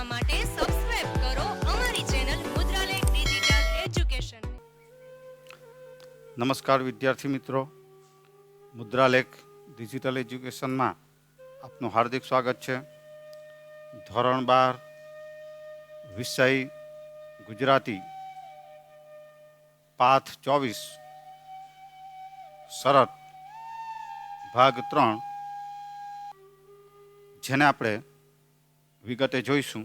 જોવા માટે સબસ્ક્રાઇબ કરો અમારી ચેનલ મુદ્રાલેખ ડિજિટલ એજ્યુકેશન નમસ્કાર વિદ્યાર્થી મિત્રો. મુદ્રાલેખ ડિજિટલ એજ્યુકેશનમાં આપનું હાર્દિક સ્વાગત છે. ધોરણ બાર, વિષય ગુજરાતી. પાથ ચોવીસ શરત ભાગ ત્રણ. જેને આપણે વિગતે જોઈશું.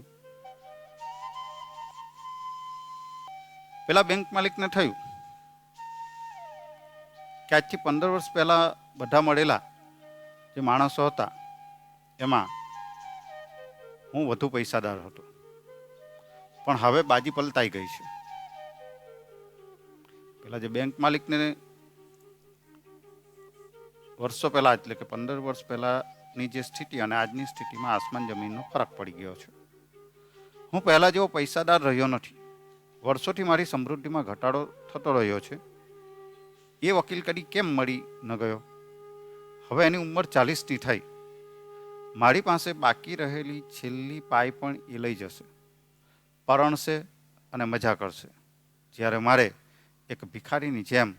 પેલા બેંક માલિકને થયું કે આજથી પંદર વર્ષ પહેલાં બધા મળેલા જે માણસો હતા, એમાં હું વધુ પૈસાદાર હતો. પણ હવે બાજી પલટાઈ ગઈ છે. પેલા જે બેંક માલિકને વર્ષો પહેલા, એટલે કે પંદર વર્ષ પહેલાની જે સ્થિતિ અને આજની સ્થિતિમાં આસમાન જમીનનો ફરક પડી ગયો છે. હું પહેલાં જેવો પૈસાદાર રહ્યો નથી. વર્ષોથી મારી સમૃદ્ધિમાં ઘટાડો થતો રહ્યો છે. એ વકીલ કરી કેમ મળી ન ગયો? હવે એની ઉંમર ચાલીસની થઈ. મારી પાસે બાકી રહેલી છેલ્લી પાય પણ એ લઈ જશે. પરણશે અને મજા કરશે. જ્યારે મારે એક ભિખારીની જેમ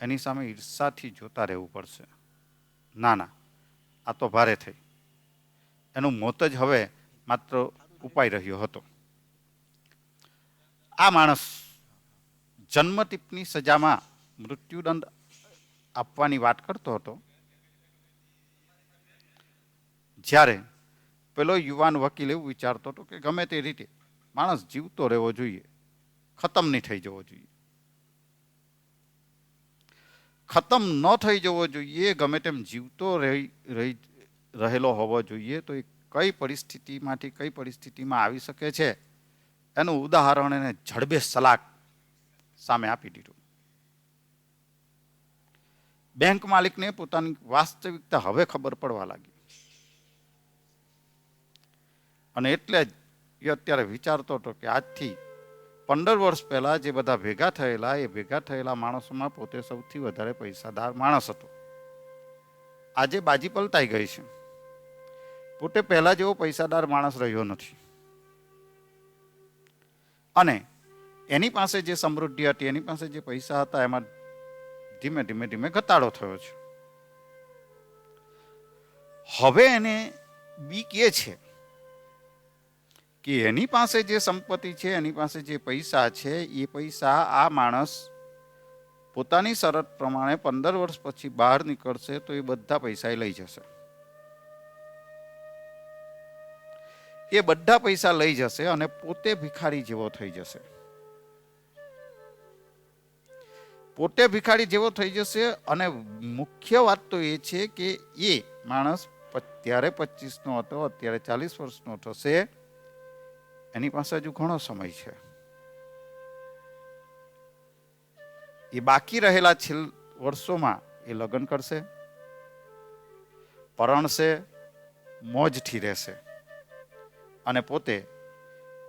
એની સામે ઈર્ષાથી જોતા રહેવું પડશે. ના ના. આ તો ભારે થઈ. એનું મોત જ હવે માત્ર ઉપાય રહ્યો હતો. આ માણસ જન્મટીપની સજામાં મૃત્યુદંડ આપવાની વાત કરતો હતો. જ્યારે પેલો યુવાન વકીલ એવું વિચારતો હતો કે ગમે તે રીતે માણસ જીવતો રહેવો જોઈએ ખતમ નહીં થઈ જવો જોઈએ. ખતમ ન થઈ જવો જોઈએ, ગમે તેમ જીવતો રહી રહી, રહેલો હોવો જોઈએ, તો એ કઈ પરિસ્થિતિમાંથી, કઈ પરિસ્થિતિમાં આવી શકે છે? એનું ઉદાહરણ એને જડબે સલાક સામે આપી દીધું. બેંક માલિકને પોતાની વાસ્તવિકતા હવે ખબર પડવા લાગી. અને એટલે જ એ અત્યારે વિચારતો હતો કે આજથી પંદર વર્ષ પહેલાં જે બધા ભેગા થયેલા, એ ભેગા થયેલા માણસોમાં પોતે સૌથી વધારે પૈસાદાર માણસ હતો. આજે બાજી પલટાઈ ગઈ છે. પોતે પહેલાં જેવો પૈસાદાર માણસ રહ્યો નથી. અને એની પાસે જે સમૃદ્ધિ હતી, એની પાસે જે પૈસા હતા, એમાં ધીમે ધીમે ધીમે ઘટાડો થયો છે. હવે એને બીક એ છે કે એની પાસે જે સંપત્તિ છે, એની પાસે જે પૈસા છે, એ પૈસા આ માણસ પોતાની શરત પ્રમાણે પંદર વર્ષ પછી બહાર નીકળશે તો એ બધા પૈસા એ લઈ જશે. એ બધા પૈસા લઈ જશે અને પોતે ભિખારી જેવો થઈ જશે. પોતે ભિખારી જેવો થઈ જશે અને મુખ્ય વાત તો એ છે કે એ માણસ ત્યારે પચીસનો હતો, અત્યારે ચાલીસ વર્ષનો થશે. એની પાસે હજુ ઘણો સમય છે. એ બાકી રહેલા છેલ્ વર્ષોમાં એ લગ્ન કરશે, પરણશે, મોજથી રહેશે અને પોતે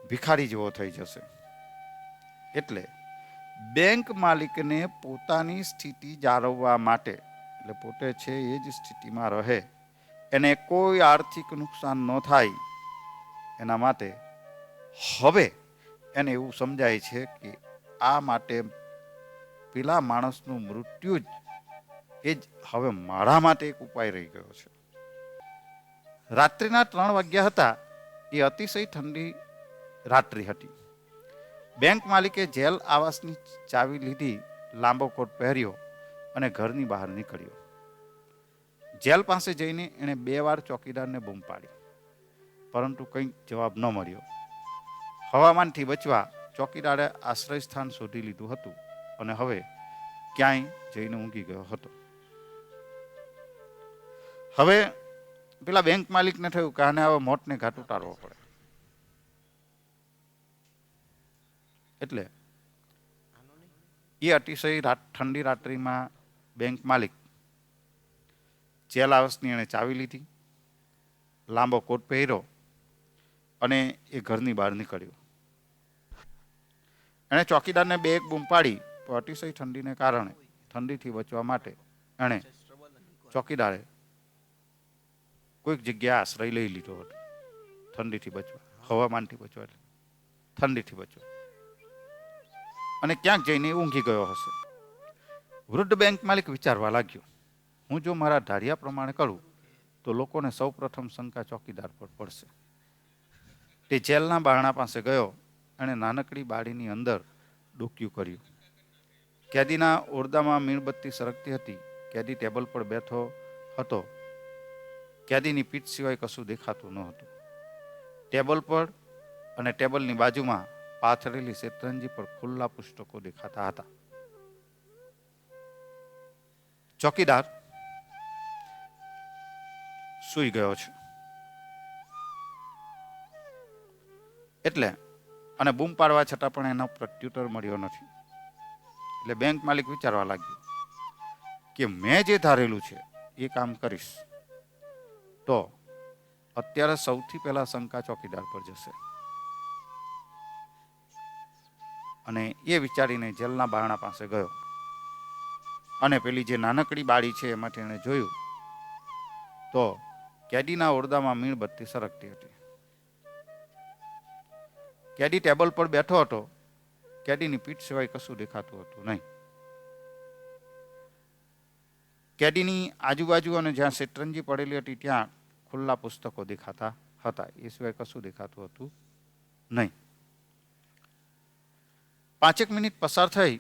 ભિખારી જેવો થઈ જશે. એટલે બેંક માલિકને પોતાની સ્થિતિ જાળવવા માટે, એટલે પોતે છે એ જ સ્થિતિમાં રહે, એને કોઈ આર્થિક નુકસાન ન થાય, એના માટે હવે એને એવું સમજાય છે કે આ માટે પેલા માણસનું મૃત્યુ જ એ જ હવે મારા માટે એક ઉપાય રહી ગયો છે. રાત્રિના ત્રણ વાગ્યા હતા, એ અતિશય ઠંડી રાત્રિ હતી. બેંક માલિકે જેલ આવાસની ચાવી લીધી, લાંબો કોટ પહેર્યો અને ઘરની બહાર નીકળ્યો. જેલ પાસે જઈને એણે બે વાર ચોકીદારને બૂમ પાડી. પરંતુ કંઈ જવાબ ન મળ્યો. હવામાનથી બચવા ચોકીદારે આશ્રય સ્થાન શોધી લીધું હતું અને હવે ક્યાંય જઈને ઊંઘી ગયો હતો. હવે પેલા બેંક માલિકને થયું કે આને હવે મોટને ઘાટ ઉતારવો પડે. એટલે એ અતિશય રાત, ઠંડી રાત્રિમાં બેંક માલિક જેલ હાઉસની એણે ચાવી લીધી, લાંબો કોટ પહેર્યો અને એ ઘરની બહાર નીકળ્યો. એણે ચોકીદારને બે એક બૂમ પાડી. અતિશય ઠંડીને કારણે ઠંડીથી બચવા માટે એણે ચોકીદારે કોઈક જગ્યાએ આશ્રય લઈ લીધો હતો. ઠંડીથી બચવા, હવામાનથી બચવા એટલે ઠંડીથી બચવા. અને ક્યાંક જઈને ઊંઘી ગયો હશે. વૃદ્ધ બેંક માલિક વિચારવા લાગ્યો, હું જો મારા ધાર્યા પ્રમાણે કરું, તો લોકોને સૌ પ્રથમ શંકા ચોકીદાર પર પડશે. તે જેલના બારણા પાસે ગયો અને નાનકડી બાળીની અંદર ડોક્યું કર્યું. કેદીના ઓરડામાં મીણબત્તી સરકતી હતી. કેદી ટેબલ પર બેઠો હતો. કેદીની પીઠ સિવાય કશું દેખાતું ન હતું. ટેબલ પર અને ટેબલની બાજુમાં પાથરેલી શેતરંજી પર ખુલ્લા પુસ્તકો દેખાતા હતા. ચોકીદાર, સૂઈ ગયો છે. એટલે અને બૂમ પાડવા છતાં પણ એનો પ્રત્યુત્તર મળ્યો નથી. એટલે બેંક માલિક વિચારવા લાગ્યો કે મેં જે ધારેલું છે એ કામ કરીશ, તો અત્યારે સૌથી પહેલા શંકા ચોકીદાર પર જશે. અને એ વિચારીને જેલના બારણા પાસે ગયો. અને પેલી જે નાનકડી બાળી છે એમાંથી એણે જોયું, તો કેદીના ઓરડામાં મીણબત્તી સરકતી હતી. કેદી ટેબલ પર બેઠો હતો. કેદીની પીઠ સિવાય કશું દેખાતું હતું નહીં. કેદીની આજુબાજુ અને જ્યાં શેતરંજી પડેલી હતી ત્યાં ખુલ્લા પુસ્તકો દેખાતા હતા. એ સિવાય કશું દેખાતું હતું નહીં. પાંચેક મિનિટ પસાર થઈ.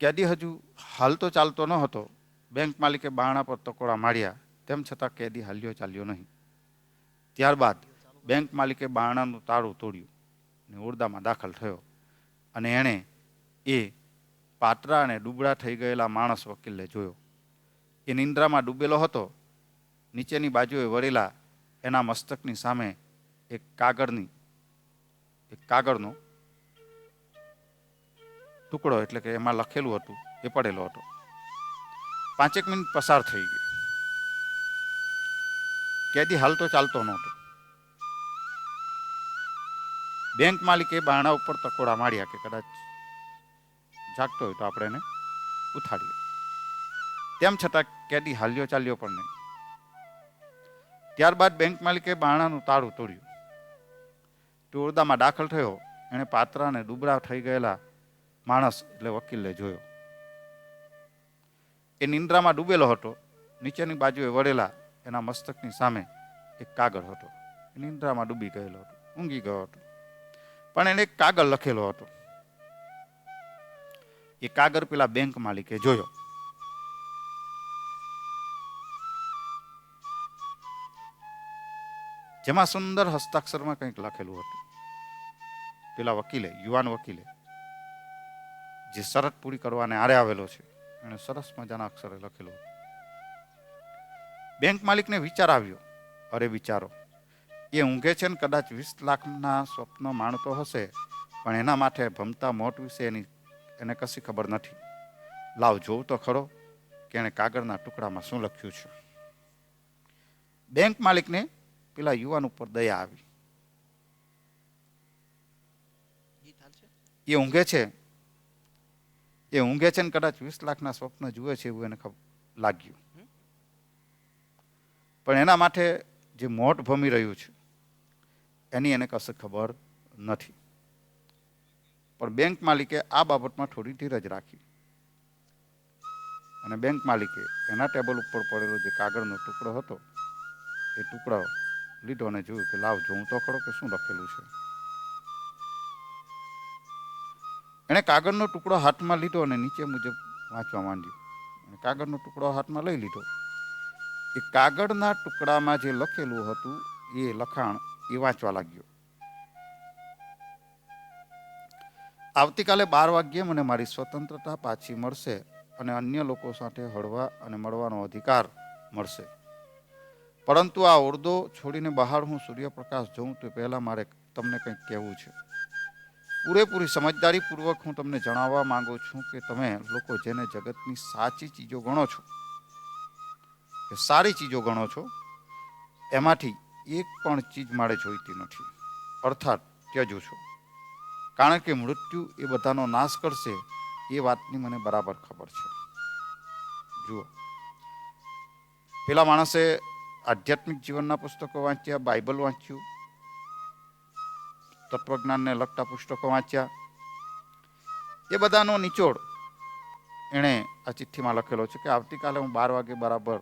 કેદી હજુ હાલતો ચાલતો ન હતો બેંક માલિકે બારણા પર તકોડા માર્યા. તેમ છતાં કેદી હાલ્યો ચાલ્યો નહીં. ત્યારબાદ બેંક માલિકે બારણાનું તાળું તોડ્યું. અને ઓરડામાં દાખલ થયો. અને એણે એ પાતરા અને ડૂબડા થઈ ગયેલા માણસ વકીલને જોયો. એ નિંદ્રામાં ડૂબેલો હતો. નીચેની બાજુએ વળેલા એના મસ્તકની સામે એક કાગળની, એક કાગળનો ટુકડો એટલે કે એમાં લખેલું હતું, એ પડેલો હતો. પાંચેક મિનિટ પસાર થઈ ગઈ કેદી હાલતો ચાલતો નહોતો. બેંક માલિકે બારણા ઉપર તકોડા માર્યા કે કદાચ જાગતો હોય તો આપણે એને ઉઠાડીએ. તેમ છતાં કેદી હાલ્યો ચાલ્યો પણ નહીં. ત્યારબાદ બેંક માલિકે બારણાનું તાળું તોડ્યું. ટોળદામાં દાખલ થયો. એણે પાત્રાને દુબળા થઈ ગયેલા માણસ એટલે વકીલને જોયો. એ નિંદ્રામાં ડૂબેલો હતો. નીચેની બાજુએ વળેલા એના મસ્તકની સામે એક કાગળ હતો. નિંદ્રામાં ડૂબી ગયેલો હતો. ઊંઘી ગયો હતો. પણ એને કાગળ લખેલો હતો. એ કાગળ પેલા બેંક માલિકે જોયો. જેમાં સુંદર હસ્તાક્ષરમાં કંઈક લખેલું હતું. પેલા વકીલે, યુવાન વકીલે, જે શરત પૂરી કરવાને આરે આવેલો છે, એણે સરસ મજાના અક્ષરે લખેલું બેંક માલિકને વિચાર આવ્યો. અરે વિચારો એ ઊંઘે છે ને કદાચ વીસ લાખના સ્વપ્ન માણતો હશે પણ એના માટે ભમતા મોટ વિશે એની એને કશી ખબર નથી. લાવ જોઉં તો ખરો કે એણે કાગળના ટુકડામાં શું લખ્યું છે. બેંક માલિકને પેલા યુવાન ઉપર દયા આવી. એ ઊંઘે છે. એ ઊંઘે છે ને કદાચ વીસ લાખના સ્વપ્ન જુએ છે એવું એને લાગ્યું. પણ એના માટે જે મોટ ભમી રહ્યું છે એની એને કશે ખબર નથી. પણ બેંક માલિકે આ બાબતમાં થોડી ધીરજ રાખી. અને બેંક માલિકે એના ટેબલ ઉપર પડેલો જે કાગળનો ટુકડો હતો, એ ટુકડો લીધો અને જોયું કે, લાવ, જોઉં તો ખરો કે શું લખેલું છે? એણે કાગળનો ટુકડો હાથમાં લીધો અને નીચે મુજબ વાંચવા માંડ્યું. અને કાગળનો ટુકડો હાથમાં લઈ લીધો. એ કાગળના ટુકડામાં જે લખેલું હતું, એ લખાણ એ વાંચવા લાગ્યો. આવતીકાલે બાર વાગ્યે મને મારી સ્વતંત્રતા પાછી મળશે અને અન્ય લોકો સાથે હળવા અને મળવાનો અધિકાર મળશે. પરંતુ આ ઓરડો છોડીને બહાર હું સૂર્યપ્રકાશ જોઉં તો પહેલાં મારે તમને કંઈક કહેવું છે. પૂરેપૂરી સમજદારીપૂર્વક હું તમને જણાવવા માગું છું કે તમે લોકો જેને જગતની સાચી ચીજો ગણો છો, કે સારી ચીજો ગણો છો, એમાંથી એક પણ ચીજ મારે જોઈતી નથી. અર્થાત ત્યજું છું. કારણ કે મૃત્યુ એ બધાનો નાશ કરશે, એ વાતની મને બરાબર ખબર છે. જુઓ. પેલા માણસે આધ્યાત્મિક જીવનના પુસ્તકો વાંચ્યા, બાઇબલ વાંચ્યું, તત્વજ્ઞાનને લગતા પુસ્તકો વાંચ્યા. એ બધાનો નિચોડ એણે આ ચિઠ્ઠીમાં લખેલો છે કે આવતીકાલે હું બાર વાગે બરાબર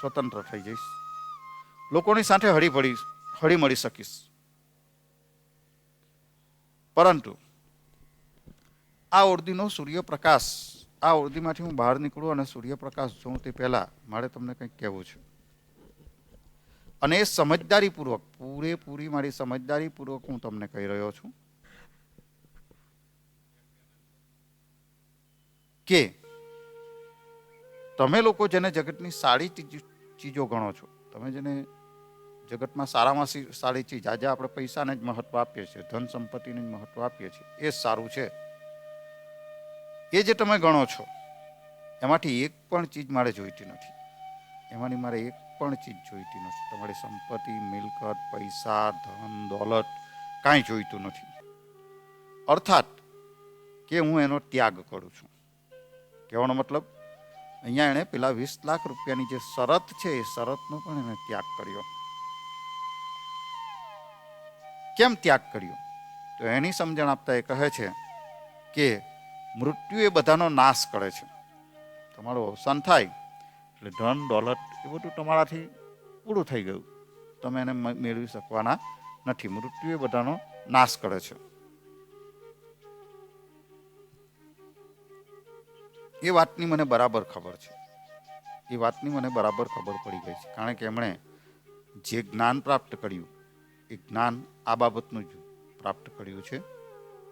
સ્વતંત્ર થઈ જઈશ. લોકોની સાથે હળી ભળી, હળી મળી શકીશ. પરંતુ, આ ઓરડીનો સૂર્યપ્રકાશ, આ ઓરડીમાંથી હું બહાર નીકળું અને સૂર્યપ્રકાશ જોઉં તે પહેલાં મારે તમને કંઈક કહેવું છે. અને એ સમજદારીપૂર્વક, પૂરેપૂરી મારી સમજદારીપૂર્વક હું તમને કહી રહ્યો છું કે તમે લોકો જેને જગતની સારી ચીજો ગણો છો, તમે જેને જગતમાં સારામાં સારી ચીજ. આજે આપણે પૈસાને જ મહત્વ આપીએ છીએ, ધન સંપત્તિને જ મહત્વ આપીએ છીએ. એ સારું છે. એ જે તમે ગણો છો, એમાંથી એક પણ ચીજ મારે જોઈતી નથી. એમાંની મારે એક પણ ચીજ જોઈતી નથી. તમારી સંપત્તિ, મિલકત, પૈસા, ધન, દોલત કાંઈ જોઈતું નથી. અર્થાત કે હું એનો ત્યાગ કરું છું. કહેવાનો મતલબ, અહીંયા એણે પેલા વીસ લાખ રૂપિયાની જે શરત છે, એ શરતનો પણ એને ત્યાગ કર્યો. કેમ ત્યાગ કર્યો? તો એની સમજણ આપતા એ કહે છે કે મૃત્યુ એ બધાનો નાશ કરે છે. તમારું અવસાન થાય એટલે ધન, દોલત એ બધું તમારાથી પૂરું થઈ ગયું. તમે એને મેળવી શકવાના નથી. મૃત્યુ એ બધાનો નાશ કરે છે. એ વાતની મને બરાબર ખબર છે. એ વાતની મને બરાબર ખબર પડી ગઈ છે. કારણ કે એમણે જે જ્ઞાન પ્રાપ્ત કર્યું એ જ્ઞાન આ બાબતનું જ પ્રાપ્ત કર્યું છે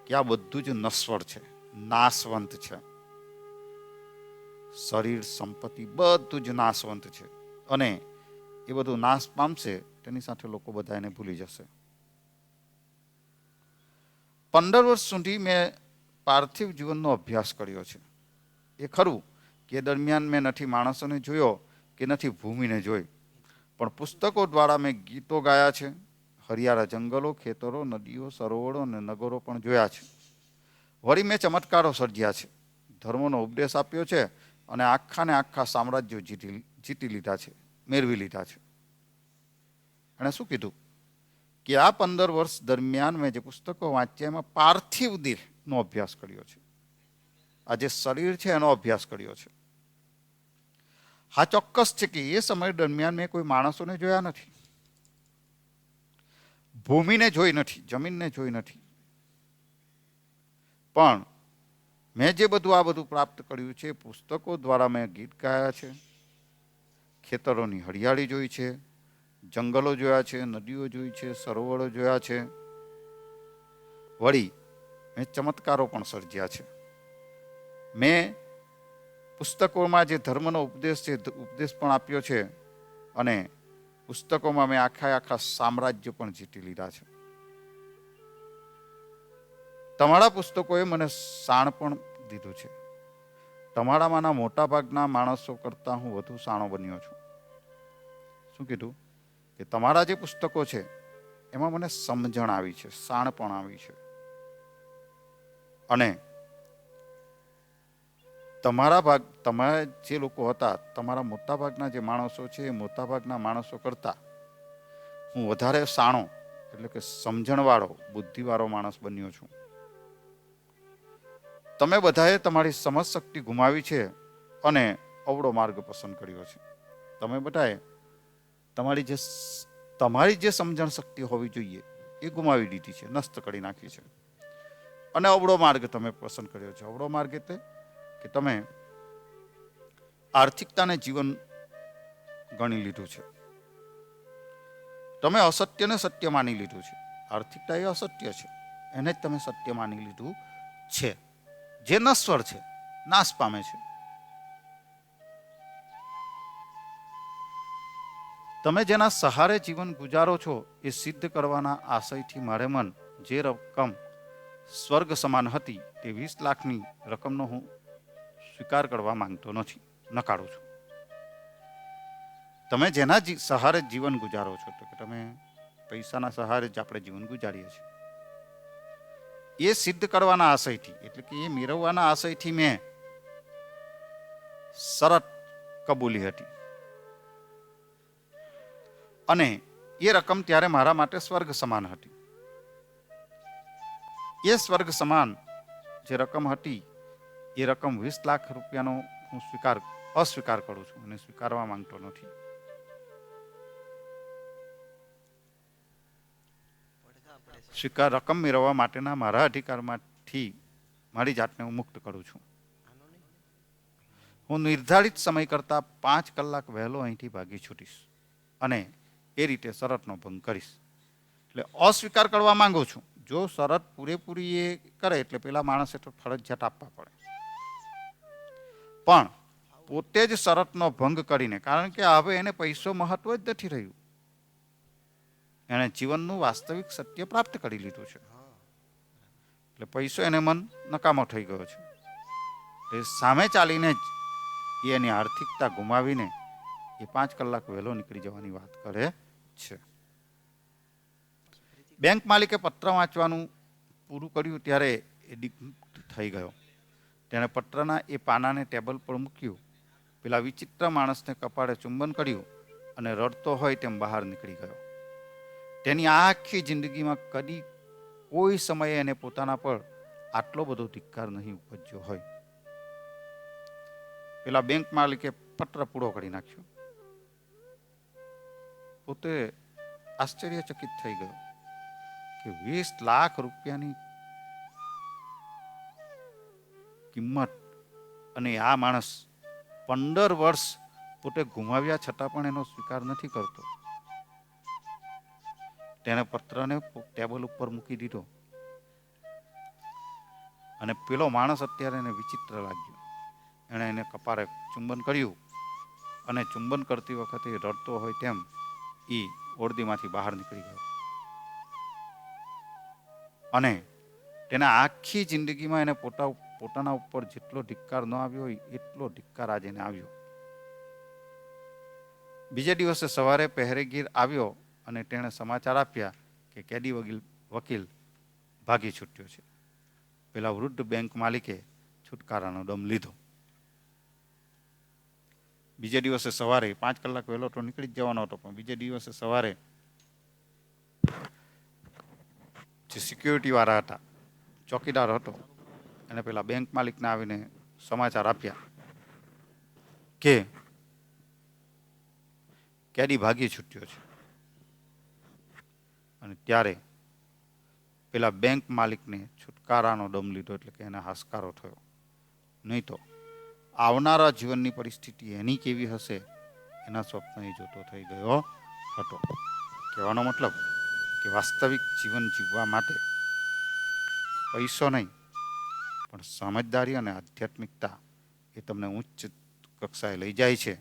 કે આ બધું જ નશ્વર છે, નાશવંત છે. શરીર સંપત્તિ બધું જ નાશવંત છે. અને એ બધું નાશ પામશે તેની સાથે લોકો બધા એને ભૂલી જશે. પંદર વર્ષ સુધી મેં પાર્થિવ જીવનનો અભ્યાસ કર્યો છે. એ ખરું કે દરમિયાન મેં નથી માણસોને જોયો કે નથી ભૂમિને જોઈ. પણ પુસ્તકો દ્વારા મેં ગીતો ગાયા છે હરિયાળા જંગલો, ખેતરો, નદીઓ, સરોવરો અને નગરો પણ જોયા છે. વળી મેં ચમત્કારો સર્જ્યા છે. ધર્મનો ઉપદેશ આપ્યો છે અને આખાને આખા સામ્રાજ્યો જીતી જીતી લીધા છે, મેળવી લીધા છે. એણે શું કીધું? કે આ પંદર વર્ષ દરમિયાન મેં જે પુસ્તકો વાંચ્યા એમાં પાર્થિવ દેહનો અભ્યાસ કર્યો છે. આ જે શરીર છે એનો અભ્યાસ કર્યો છે. હા, ચોક્કસ છે કે એ સમય દરમિયાન મેં કોઈ માણસોને જોયા નથી. ભૂમિને જોઈ નથી, જમીનને જોઈ નથી. પણ મેં જે બધું આ બધું પ્રાપ્ત કર્યું છે, પુસ્તકો દ્વારા મેં ગીત ગાયા છે, ખેતરોની હરિયાળી જોઈ છે, જંગલો જોયા છે, નદીઓ જોઈ છે, સરોવરો જોયા છે. વળી મેં ચમત્કારો પણ સર્જ્યા છે. મેં પુસ્તકોમાં જે ધર્મનો ઉપદેશ છે, ઉપદેશ પણ આપ્યો છે અને પુસ્તકોમાં મેં આખા આખા સામ્રાજ્ય પણ જીતી લીધા છે. તમારા પુસ્તકોએ મને શાણ પણ દીધું છે. તમારામાંના મોટા ભાગના માણસો કરતાં હું વધુ શાણો બન્યો છું. શું કીધું? કે તમારા જે પુસ્તકો છે, એમાં મને સમજણ આવી છે શાણ પણ આવી છે. અને તમારા ભાગ, તમારા જે લોકો હતા, તમારા મોટાભાગના જે માણસો છે, એ મોટાભાગના માણસો કરતા હું વધારે સાણો, એટલે કે સમજણવાળો, બુદ્ધિવાળો માણસ બન્યો છું. તમે બધાએ તમારી સમજ શક્તિ ગુમાવી છે અને અવળો માર્ગ પસંદ કર્યો છે. તમે બધાએ તમારી જે તમારી જે સમજણ શક્તિ હોવી જોઈએ, એ ગુમાવી દીધી છે, નષ્ટ કરી નાખી છે. અને અવળો માર્ગ તમે પસંદ કર્યો છે. અવળો માર્ગ એટલે કે તમે આર્થિકતાને જીવન ગણી લીધું છે. તમે અસત્યને સત્ય માની લીધું છે. આર્થિકતા એ અસત્ય છે. એને જ તમે સત્ય માની લીધું છે. જે નશ્વર છે, નાશ પામે છે. તમે જેના સહારે જીવન ગુજારો છો, એ સિદ્ધ કરવાના આશયથી મારે મન જે રકમ સ્વર્ગ સમાન હતી, તે વીસ લાખની રકમનો હું સ્વીકાર કરવા માંગતો નથી. નકારું છું. તમે જેના સહારે જીવન ગુજારો છો, તો કે તમે પૈસાના સહારે જ આપણે જીવન ગુજારીએ છીએ. એ સિદ્ધ કરવાના આશયથી, એટલે કે એ મેળવવાના આશયથી મેં શરત કબૂલી હતી. અને એ રકમ ત્યારે મારા માટે સ્વર્ગ સમાન હતી. એ સ્વર્ગ સમાન જે રકમ હતી એ રકમ વીસ લાખ રૂપિયાનો હું સ્વીકાર, અસ્વીકાર કરું છું અને સ્વીકારવા માંગતો નથી. સ્વીકાર રકમ મેળવવા માટેના મારા અધિકારમાંથી મારી જાતને હું મુક્ત કરું છું. હું નિર્ધારિત સમય કરતાં પાંચ કલાક વહેલો અહીંથી ભાગી છૂટીશ અને એ રીતે શરતનો ભંગ કરીશ. એટલે અસ્વીકાર કરવા માંગુ છું. જો શરત પૂરેપૂરી એ કરે એટલે પેલા માણસે તો ફરજિયાત આપવા પડે. પણ પોતે જ શરતનો ભંગ કરીને, કારણ કે હવે એને પૈસો મહત્વ જ નથી રહ્યું. એણે જીવનનું વાસ્તવિક સત્ય પ્રાપ્ત કરી લીધું છે. એટલે પૈસો એને મન નકામો થઈ ગયો છે. એ સામે ચાલીને જ એની આર્થિકતા ગુમાવીને એ પાંચ કલાક વહેલો નીકળી જવાની વાત કરે છે. બેંક માલિકે પત્ર વાંચવાનું પૂરું કર્યું ત્યારે એ થઈ ગયો. તેણે પત્રના એ પાનાને ટેબલ પર મૂક્યું. પેલા વિચિત્ર માણસને કપાળે ચુંબન કર્યું અને રડતો હોય તેમ બહાર નીકળી ગયો. તેની આખી જિંદગીમાં કદી કોઈ સમયે એને પોતાના પર આટલો બધો ધિક્કાર નહીં ઉપજ્યો હોય. પેલા બેંક માલિકે પત્ર પૂરો કરી નાખ્યો. પોતે આશ્ચર્યચકિત થઈ ગયો કે વીસ લાખ રૂપિયાની કિંમત. અને આ માણસ પંદર વર્ષ પોતે ગુમાવ્યા છતાં પણ એનો સ્વીકાર નથી કરતો. તેણે પત્રને ટેબલ ઉપર મૂકી દીધો. અને પેલો માણસ અત્યારે એને વિચિત્ર લાગ્યો. એણે એને કપારે ચુંબન કર્યું. અને ચુંબન કરતી વખતે રડતો હોય તેમ એ ઓરડીમાંથી બહાર નીકળી ગયો. અને તેના આખી જિંદગીમાં એને પોતા પોતાના ઉપર જેટલો ધિક્કાર ન આવ્યો હોય, એટલો ધિક્કાર આજે આવ્યો. બીજે દિવસે સવારે પહેરેગીર આવ્યો અને તેણે સમાચાર આપ્યા કે કેદી વકીલ વકીલ ભાગી છૂટ્યો છે. પેલા વૃદ્ધ બેંક માલિકે છુટકારાનો દમ લીધો. બીજે દિવસે સવારે પાંચ કલાક વહેલો તો નીકળી જ જવાનો હતો, પણ બીજે દિવસે સવારે જે સિક્યુરિટી વાળા હતા, ચોકીદાર હતો એને પહેલાં બેંક માલિકને આવીને સમાચાર આપ્યા કે કેદી ભાગી છૂટ્યો છે. અને ત્યારે પેલા બેંક માલિકને છુટકારાનો દમ લીધો એટલે કે એને હાશકારો થયો. નહીં તો આવનારા જીવનની પરિસ્થિતિ એની કેવી હશે એના સ્વપ્ન એ જોતો થઈ ગયો હતો. કહેવાનો મતલબ કે વાસ્તવિક જીવન જીવવા માટે પૈસો નહીં પણ સમજદારી અને આધ્યાત્મિકતા એ તમને ઉચ્ચ કક્ષાએ લઈ જાય છે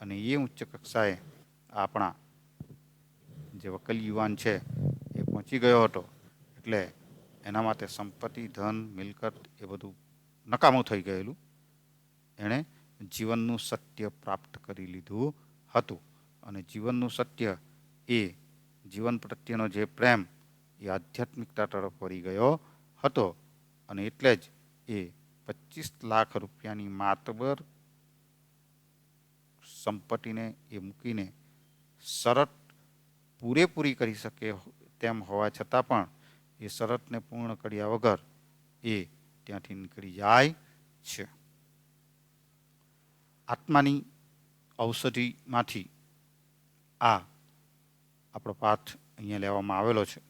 અને એ ઉચ્ચ કક્ષાએ આપણા જે વકીલ યુવાન છે એ પહોંચી ગયો હતો. એટલે એના માટે સંપત્તિ, ધન, મિલકત એ બધું નકામું થઈ ગયેલું. એણે જીવનનું સત્ય પ્રાપ્ત કરી લીધું હતું. અને જીવનનું સત્ય એ જીવન પ્રત્યેનો જે પ્રેમ એ આધ્યાત્મિકતા તરફ વળી ગયો હતો. અને એટલે જ એ પચીસ લાખ રૂપિયાની માતબર સંપત્તિને એ મૂકીને શરત પૂરેપૂરી કરી શકે તેમ હોવા છતાં પણ એ શરતને પૂર્ણ કર્યા વગર એ ત્યાંથી નીકળી જાય છે. આત્માની ઔષધિમાંથી આ આપણો પાઠ અહીંયા લેવામાં આવેલો છે.